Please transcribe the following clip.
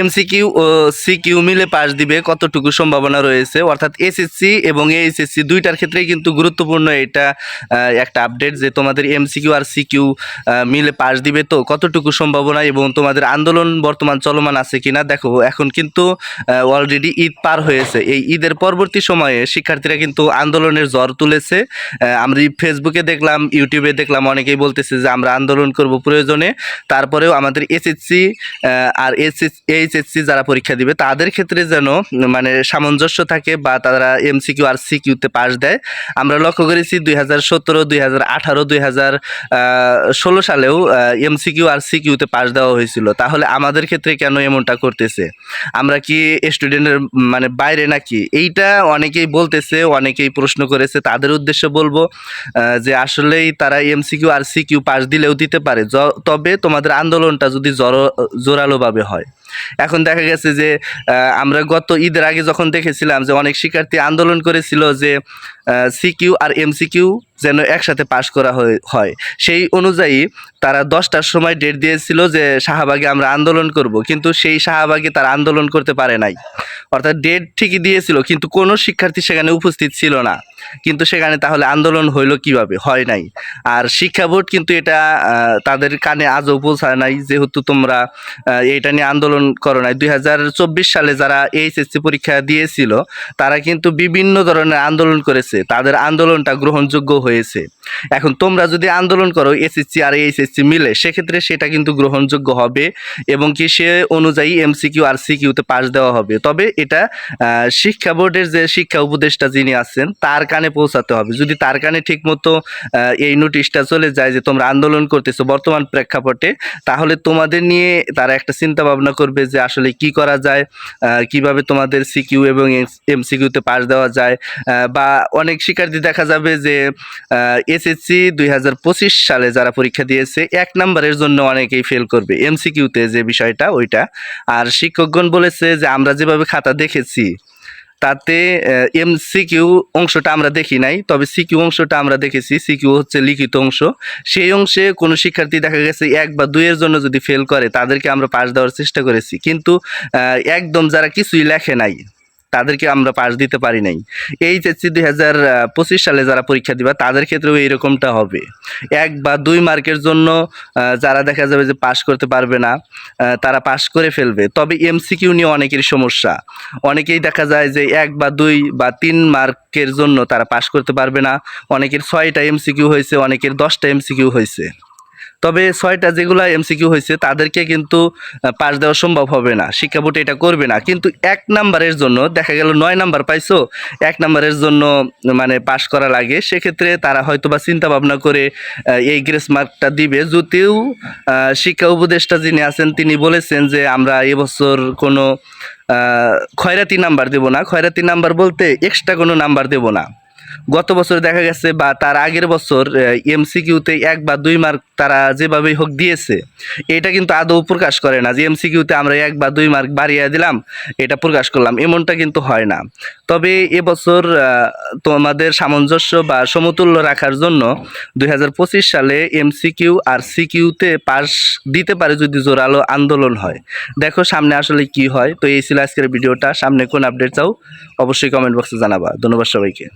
MCQ ও CQ মিলে pass দিবে কতটুকু সম্ভাবনা রয়েছে। অর্থাৎ এসএসসি এবং এইচএসসি দুইটার ক্ষেত্রেই কিন্তু গুরুত্বপূর্ণ এটা একটা আপডেট যে তোমাদের এমসিকিউ আর সিকিউ মিলে পাস দিবে তো কতটুকু সম্ভাবনা এবং তোমাদের আন্দোলন বর্তমান চলমান আছে কিনা। দেখো, এখন কিন্তু অলরেডি ঈদ পার হয়েছে। এই ঈদের পরবর্তী সময়ে শিক্ষার্থীরা কিন্তু আন্দোলনের জ্বর তুলেছে। আমরা ফেসবুকে দেখলাম ইউটিউবে দেখলাম, অনেকেই বলতেছে যে আমরা আন্দোলন করব প্রয়োজনে। তারপরেও আমাদের এসএসসি আর এসএস এইচএসসি যারা পরীক্ষা দিবে, তাদের ক্ষেত্রে যেন মানে সামঞ্জস্য থাকে বা তারা এমসিকিউ আর সি সিকিউতে পাশ দেয়। আমরা লক্ষ্য করেছি দুই হাজার সতেরো, দুই হাজার আঠারো, দুই হাজার ষোলো সালেও এমসিকিউ আর সি সিকিউতে পাশ দেওয়া হয়েছিল। তাহলে আমাদের ক্ষেত্রে কেন এমনটা করতেছে? আমরা কি স্টুডেন্টের মানে বাইরে নাকি? এইটা অনেকেই বলতেছে, অনেকেই প্রশ্ন করেছে। তাদের উদ্দেশ্য বলব যে আসলেই তারা এমসিকিউ আর সিকিউ পাশ দিলেও দিতে পারে। তবে তোমাদের আন্দোলনটা যদি জোরালোভাবে হয়। এখন দেখা গেছে যে আমরা গত ঈদের আগে যখন দেখেছিলাম যে অনেক শিক্ষার্থী আন্দোলন করেছিল যে সিকিউ আর এমসিকিউ যেন একসাথে পাশ করা হয়। সেই অনুযায়ী তারা দশটার সময় ডেট দিয়েছিল যে, শাহবাগে আমরা আন্দোলন করব। কিন্তু সেই শাহবাগে তারা আন্দোলন করতে পারে নাই। অর্থাৎ ডেট ঠিকই দিয়েছিল, কিন্তু কোনো শিক্ষার্থী সেখানে উপস্থিত ছিল না। কিন্তু সেখানে তাহলে আন্দোলন হইল কীভাবে? হয় নাই। আর শিক্ষা বোর্ড কিন্তু এটা তাদের কানে আজও পৌঁছায় নাই, যেহেতু তোমরা এটা নিয়ে আন্দোলন করো নাই। দুই হাজার চব্বিশ সালে যারা এইচএসসি পরীক্ষা দিয়েছিল, তারা কিন্তু বিভিন্ন ধরনের আন্দোলন করেছে। তাদের আন্দোলনটা গ্রহণযোগ্য হয়েছে। এখন তোমরা যদি আন্দোলন করো এসএসসি আর এইচএসসি মিলে, সেক্ষেত্রে সেটা কিন্তু গ্রহণযোগ্য হবে এবং কি সে অনুযায়ী এমসিকিউ আর সিকিউতে পাশ দেওয়া হবে। তবে এটা শিক্ষা বোর্ডের যে শিক্ষা উপদেষ্টা যিনি আছেন, তার কানে পৌঁছাতে হবে। যদি তার কানে ঠিকমতো এই নোটিশটা চলে যায় যে তোমরা আন্দোলন করতেছো বর্তমান প্রেক্ষাপটে, তাহলে তোমাদের নিয়ে তারা একটা চিন্তা ভাবনা করবে যে আসলে কি করা যায় কীভাবে তোমাদের সিকিউ এবং এমসিকিউতে পাশ দেওয়া যায় বা অনেক শিক্ষার্থী দেখা যাবে যে এসএসসি দুই হাজার পঁচিশ সালে যারা পরীক্ষা দিয়েছে, এক নম্বরের জন্য অনেকেই ফেল করবে এমসিকিউতে যে বিষয়টা, ওইটা। আর শিক্ষকগণ বলেছে যে আমরা যেভাবে খাতা দেখেছি তাতে এম সিকিউ অংশটা আমরা দেখি নাই, তবে সিকিউ অংশটা আমরা দেখেছি। সিকিউ হচ্ছে লিখিত অংশ। সেই অংশে কোনো শিক্ষার্থী দেখা গেছে এক বা দুইয়ের জন্য যদি ফেল করে, তাদেরকে আমরা পাশ দেওয়ার চেষ্টা করেছি। কিন্তু একদম যারা কিছুই লেখে নাই তাদেরকে আমরা পাশ দিতে পারি নাই। এইচএসসি দুই হাজার পঁচিশ সালে যারা পরীক্ষা দিবা, তাদের ক্ষেত্রেও এইরকমটা হবে। এক বা দুই মার্কের জন্য যারা দেখা যাবে যে পাশ করতে পারবে না তারা পাশ করে ফেলবে। তবে এমসিকিউ নিয়ে অনেকেরই সমস্যা। অনেকেই দেখা যায় যে এক বা দুই বা তিন মার্কের জন্য তারা পাশ করতে পারবে না। অনেকের ছয়টা এমসিকিউ হয়েছে, অনেকের দশটা এমসিকিউ হয়েছে। তবে ছয়টা যেগুলো এমসিকিউ হয়েছে, তাদেরকে কিন্তু পাশ দেওয়া সম্ভব হবে না। শিক্ষা বোর্ড এটা করবে না। কিন্তু এক নাম্বারের জন্য, দেখা গেল নয় নাম্বার পাইছো, এক নাম্বারের জন্য মানে পাশ করা লাগে। সেক্ষেত্রে তারা হয়তো বা চিন্তা ভাবনা করে এই গ্রেস মার্কটা দিবে। যদিও শিক্ষা উপদেষ্টা যিনি আছেন, তিনি বলেছেন যে আমরা এবছর কোনো খয়রাতি নাম্বার দেব না। খয়রাতি নাম্বার বলতে এক্সট্রা কোনো নাম্বার দেব না। গত বছর দেখা গেছে বা তার আগের বছর এমসিকিউতে এক বা দুই মার্ক তারা যেভাবেই হোক দিয়েছে, এটা কিন্তু আদৌ প্রকাশ করে না। যে এমসিকিউতে আমরা এক বা দুই মার্ক বাড়িয়ে দিলাম, এটা প্রকাশ করলাম। এমনটা কিন্তু হয় না। তবে এবছর তোমাদের সামঞ্জস্য বা সমতুল্য রাখার জন্য দুই হাজার পঁচিশ সালে এমসিকিউ আর সিকিউতে পাস দিতে পারে যদি জোরালো আন্দোলন হয়। দেখো সামনে আসলে কি হয়। তো এই ছিল আজকের ভিডিওটা। সামনে কোন আপডেট চাও, অবশ্যই কমেন্ট বক্সে জানাবা। ধন্যবাদ সবাইকে।